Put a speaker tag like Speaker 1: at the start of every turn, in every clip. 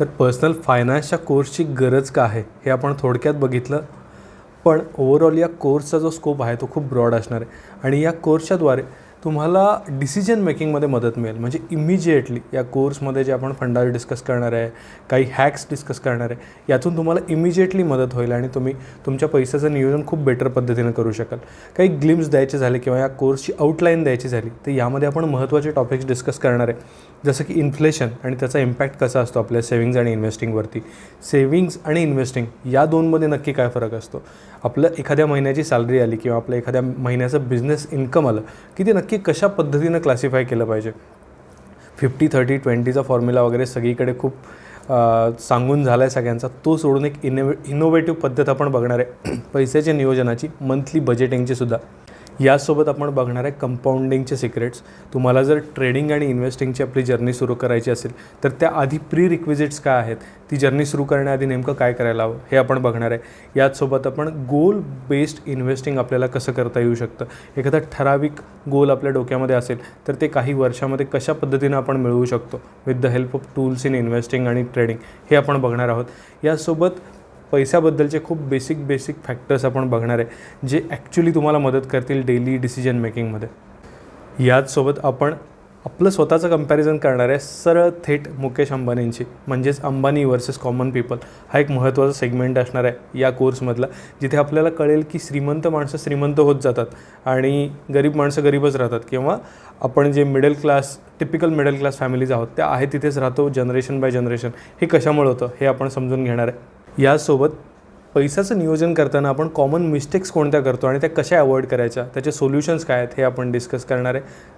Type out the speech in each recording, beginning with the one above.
Speaker 1: तर पर्सनल फायनान्सच्या कोर्सची गरज का आहे हे आपण थोडक्यात बघितलं. पण ओव्हरऑल या कोर्सचा जो स्कोप आहे तो खूप ब्रॉड असणार आहे. आणि या कोर्सच्याद्वारे तुम्हाला डिसिजन मेकिंगमध्ये मदत मिळेल. म्हणजे इमिजिएटली या कोर्समध्ये जे आपण फंडावर डिस्कस करणार आहे काही हॅक्स डिस्कस करणार आहे यातून तुम्हाला इमिजिएटली मदत होईल आणि तुम्ही तुमच्या पैशाचं नियोजन खूप बेटर पद्धतीनं करू शकाल. काही ग्लिम्स द्यायचे झाले किंवा या कोर्सची आउटलाईन द्यायची झाली तर यामध्ये आपण महत्त्वाचे टॉपिक्स डिस्कस करणार आहे. जसं की इन्फ्लेशन आणि त्याचा इम्पॅक्ट कसा असतो आपल्या सेविंग्ज आणि इन्व्हेस्टिंगवरती सेविंग्ज आणि इन्व्हेस्टिंग या दोनमध्ये नक्की काय फरक असतो? आपलं एखाद्या महिन्याची सॅलरी आली किंवा आपलं एखाद्या महिन्याचं बिझनेस इन्कम आलं की ते नक्की कशा पद्धतीनं क्लासिफाय केलं पाहिजे? फिफ्टी थर्टी ट्वेंटीचा फॉर्म्युला वगैरे सगळीकडे खूप सांगून झाला आहे सगळ्यांचा. तो सोडून एक इनोवे इनोव्हेटिव्ह पद्धत आपण बघणार आहे. पैशाच्या नियोजनाची मंथली बजेटिंगची सुद्धा. यासोबत आपण बघणार आहे कंपाऊंडिंगचे सिक्रेट्स तुम्हाला जर ट्रेडिंग आणि इन्व्हेस्टिंगची आपली जर्नी सुरू करायची असेल तर त्या आधी प्री रिक्विजिट्स काय आहेत? ती जर्नी सुरू करण्याआधी नेमकं काय करायला हवं? हे आपण बघणार आहे. याचसोबत आपण गोल बेस्ड इन्व्हेस्टिंग आपल्याला कसं करता येऊ शकतं? एखादा ठराविक गोल आपल्या डोक्यामध्ये असेल तर ते काही वर्षामध्ये कशा पद्धतीनं आपण मिळवू शकतो? With the help of tools in investing आणि ट्रेडिंग हे आपण बघणार आहोत. यासोबत पैशाबद्दलचे खूप बेसिक बेसिक फॅक्टर्स आपण बघणार आहे जे ॲक्च्युली तुम्हाला मदत करतील डेली डिसिजन मेकिंगमध्ये याचसोबत आपण आपलं स्वतःचं कंपॅरिझन करणार आहे सरळ थेट मुकेश अंबानींची म्हणजेच अंबानी वर्सेस कॉमन पीपल हा एक महत्त्वाचा सेगमेंट असणार आहे या कोर्समधला जिथे आपल्याला कळेल की श्रीमंत माणसं श्रीमंत होत जातात आणि गरीब माणसं गरीबच राहतात किंवा आपण जे middle class typical middle class families आहोत त्या आहे तिथेच राहतो जनरेशन बाय जनरेशन हे कशामुळे होतं हे आपण समजून घेणार आहे. यासोबत पैशाचं नियोजन करताना आपण कॉमन मिस्टेक्स कोणत्या करतो आणि त्या कशा अवॉइड करायच्या? त्याचे सोल्युशन्स काय आहेत हे आपण डिस्कस करणार आहे.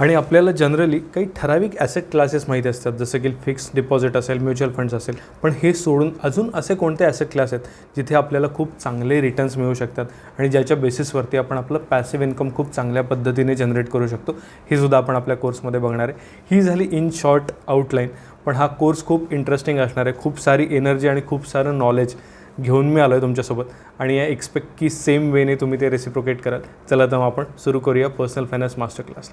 Speaker 1: आणि आपल्याला जनरली काही ठराविक ॲसेट क्लासेस माहीत असतात. जसं की फिक्स डिपॉझिट असेल म्युच्युअल फंड्स असेल. पण हे सोडून अजून असे कोणते ॲसेट क्लास आहेत जिथे आपल्याला खूप चांगले रिटर्न्स मिळू शकतात आणि ज्याच्या बेसिसवरती आपण आपलं पॅसिव्ह इन्कम खूप चांगल्या पद्धतीने जनरेट करू शकतो हे सुद्धा आपण आपल्या कोर्समध्ये बघणार आहे. ही झाली इन शॉर्ट आउटलाईन पण हा कोर्स खूप इंटरेस्टिंग असणार आहे. खूप सारी एनर्जी आणि खूप सारं नॉलेज घेऊन मी आलो आहे तुमच्यासोबत. आणि या एक्सपेक्ट की सेम वेने तुम्ही ते रेसिप्रोकेट कराल. चला तर मग आपण सुरू करूया पर्सनल फायनान्स मास्टर क्लास